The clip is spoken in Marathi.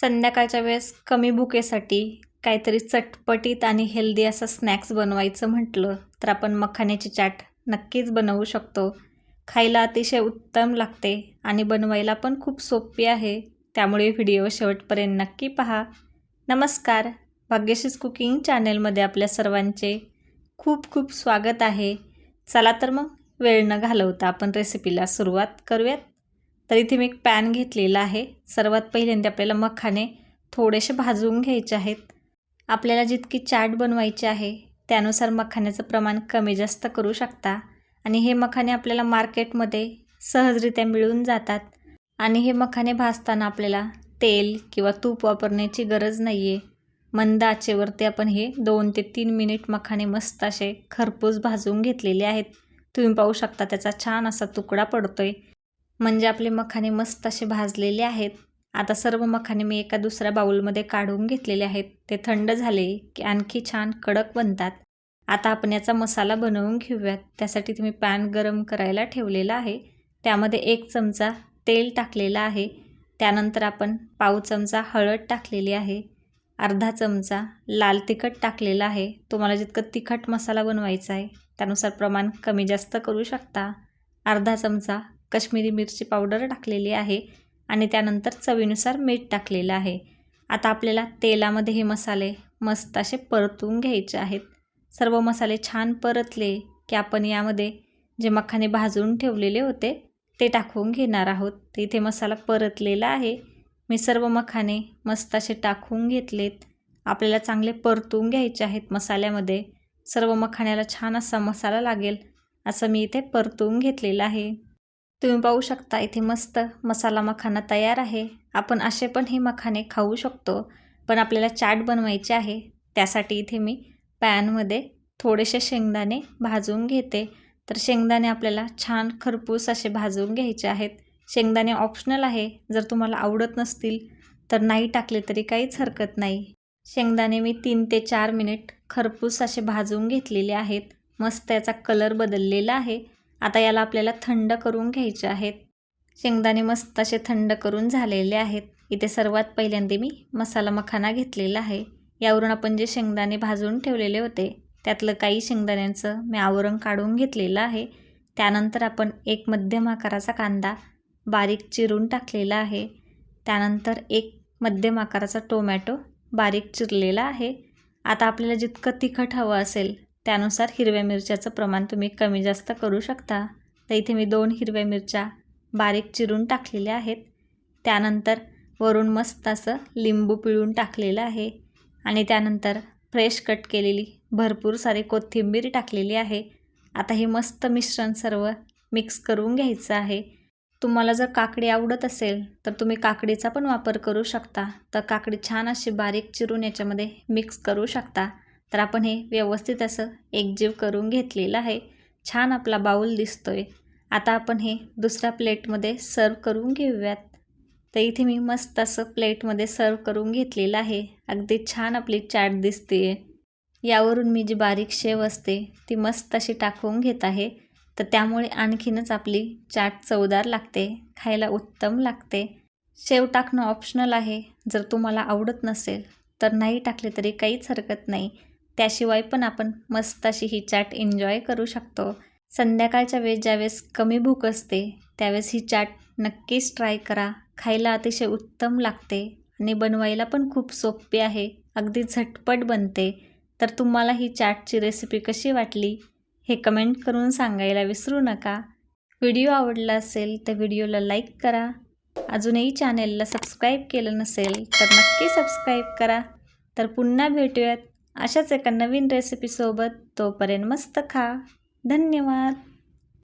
संध्याकाळच्या वेळेस कमी भुकेसाठी काहीतरी चटपटीत आणि हेल्दी असं स्नॅक्स बनवायचं म्हटलं तर आपण मखाण्याची चाट नक्कीच बनवू शकतो. खायला अतिशय उत्तम लागते आणि बनवायला पण खूप सोपी आहे. त्यामुळे व्हिडिओ शेवटपर्यंत नक्की पहा. नमस्कार. भाग्यशीस कुकिंग चॅनेलमध्ये आपल्या सर्वांचे खूप खूप स्वागत आहे. चला तर मग वेळ न घालवता आपण रेसिपीला सुरुवात करूयात. तर इथे मी एक पॅन घेतलेला आहे. सर्वात पहिल्यांदा आपल्याला मखाने थोडेसे भाजून घ्यायचे आहेत. आपल्याला जितकी चाट बनवायची आहे त्यानुसार मखाण्याचं प्रमाण कमी जास्त करू शकता. आणि हे मखाने आपल्याला मार्केटमध्ये सहजरित्या मिळून जातात. आणि हे मखाने भाजताना आपल्याला तेल किंवा तूप वापरण्याची गरज नाही आहे मंद आचेवरती आपण हे दोन ते तीन मिनिट मखाने मस्त असे खरपूस भाजून घेतलेले आहेत. तुम्ही पाहू शकता त्याचा छान असा तुकडा पडतोय. म्हणजे आपले मखाने मस्त असे भाजलेले आहेत. आता सर्व मखाने मी एका दुसऱ्या बाऊलमध्ये काढून घेतलेले आहेत. ते थंड झाले की आणखी छान कडक बनतात. आता आपण याचा मसाला बनवून घेऊयात. त्यासाठी तुम्ही पॅन गरम करायला ठेवलेला आहे. त्यामध्ये एक चमचा तेल टाकलेला आहे. त्यानंतर आपण पाव चमचा हळद टाकलेली आहे. अर्धा चमचा लाल तिखट टाकलेला आहे. तुम्हाला जितकं तिखट मसाला बनवायचा आहे त्यानुसार प्रमाण कमी जास्त करू शकता. अर्धा चमचा कश्मीरी मिरची पावडर टाकलेली आहे आणि त्यानंतर चवीनुसार मीठ टाकलेलं आहे. आता आपल्याला तेलामध्ये हे मसाले मस्त असे परतून घ्यायचे आहेत. सर्व मसाले छान परतले की आपण यामध्ये जे मखाने भाजून ठेवलेले होते ते टाकून घेणार आहोत. तर इथे मसाला परतलेला आहे. मी सर्व मखाने मस्त असे टाकून घेतलेत. आपल्याला चांगले परतून घ्यायचे आहेत मसाल्यामध्ये. सर्व मखाण्याला छान असा मसाला लागेल असं मी इथे परतून घेतलेलं आहे. तुम्ही पाहू शकता इथे मस्त मसाला मखाना तयार आहे. आपण असे पण हे मखाने खाऊ शकतो पण आपल्याला चाट बनवायचे आहे. त्यासाठी इथे मी पॅनमध्ये थोडेसे शेंगदाणे भाजून घेते. तर शेंगदाणे आपल्याला छान खरपूस असे भाजून घ्यायचे आहेत. शेंगदाणे ऑप्शनल आहे जर तुम्हाला आवडत नसतील तर नाही टाकले तरी काहीच हरकत नाही. शेंगदाणे मी तीन ते चार मिनिट खरपूस असे भाजून घेतलेले आहेत. मस्त याचा कलर बदललेला आहे. आता याला आपल्याला थंड करून घ्यायचे आहेत. शेंगदाणे मस्त असे थंड करून झालेले आहेत. इथे सर्वात पहिल्यांदा मी मसाला मखाना घेतलेला आहे. यावरून आपण जे शेंगदाणे भाजून ठेवलेले होते त्यातलं काही शेंगदाण्यांचं मी आवरण काढून घेतलेलं आहे. त्यानंतर आपण एक मध्यम आकाराचा कांदा बारीक चिरून टाकलेला आहे. त्यानंतर एक मध्यम आकाराचा टोमॅटो बारीक चिरलेला आहे. आता आपल्याला जितकं तिखट हवं असेल त्यानुसार हिरव्या मिरच्याचं प्रमाण तुम्ही कमी जास्त करू शकता. तर इथे मी दोन हिरव्या मिरच्या बारीक चिरून टाकलेल्या आहेत. त्यानंतर वरून मस्त असं लिंबू पिळून टाकलेलं आहे. आणि त्यानंतर फ्रेश कट केलेली भरपूर सारी कोथिंबीर टाकलेली आहे. आता हे मस्त मिश्रण सर्व मिक्स करून घ्यायचं आहे. तुम्हाला जर काकडी आवडत असेल तर तुम्ही काकडीचा पण वापर करू शकता. तर काकडी छान अशी बारीक चिरून याच्यामध्ये मिक्स करू शकता. तर आपण हे व्यवस्थित असं एकजीव करून घेतलेलं आहे. छान आपला बाऊल दिसतोय. आता आपण हे दुसऱ्या प्लेटमध्ये सर्व करून घेऊयात. तर इथे मी मस्त असं प्लेटमध्ये सर्व करून घेतलेलं आहे. अगदी छान आपली चाट दिसते यावरून मी जी बारीक शेव असते ती मस्त अशी टाकून घेत आहे. तर त्यामुळे आणखीनच आपली चाट चवदार लागते खायला उत्तम लागते. शेव टाकणं ऑप्शनल आहे. जर तुम्हाला आवडत नसेल तर नाही टाकले तरी काहीच हरकत नाही. त्याशिवाय पण आपण मस्त अशी ही चाट एन्जॉय करू शकतो. संध्याकाळच्या वेळेस ज्यावेळेस कमी भूक असते त्यावेळेस ही चाट नक्कीच ट्राय करा. खायला अतिशय उत्तम लागते आणि बनवायला पण खूप सोपी आहे. अगदी झटपट बनते. तर तुम्हाला ही चाटची रेसिपी कशी वाटली हे कमेंट करून सांगायला विसरू नका. व्हिडिओ आवडला असेल तर व्हिडिओला लाईक करा. अजूनही चॅनेलला सबस्क्राईब केलं नसेल तर नक्की सबस्क्राईब करा. तर पुन्हा भेटूयात. अशाच एका नवीन रेसिपीसोबत तोपर्यंत मस्त खा. धन्यवाद.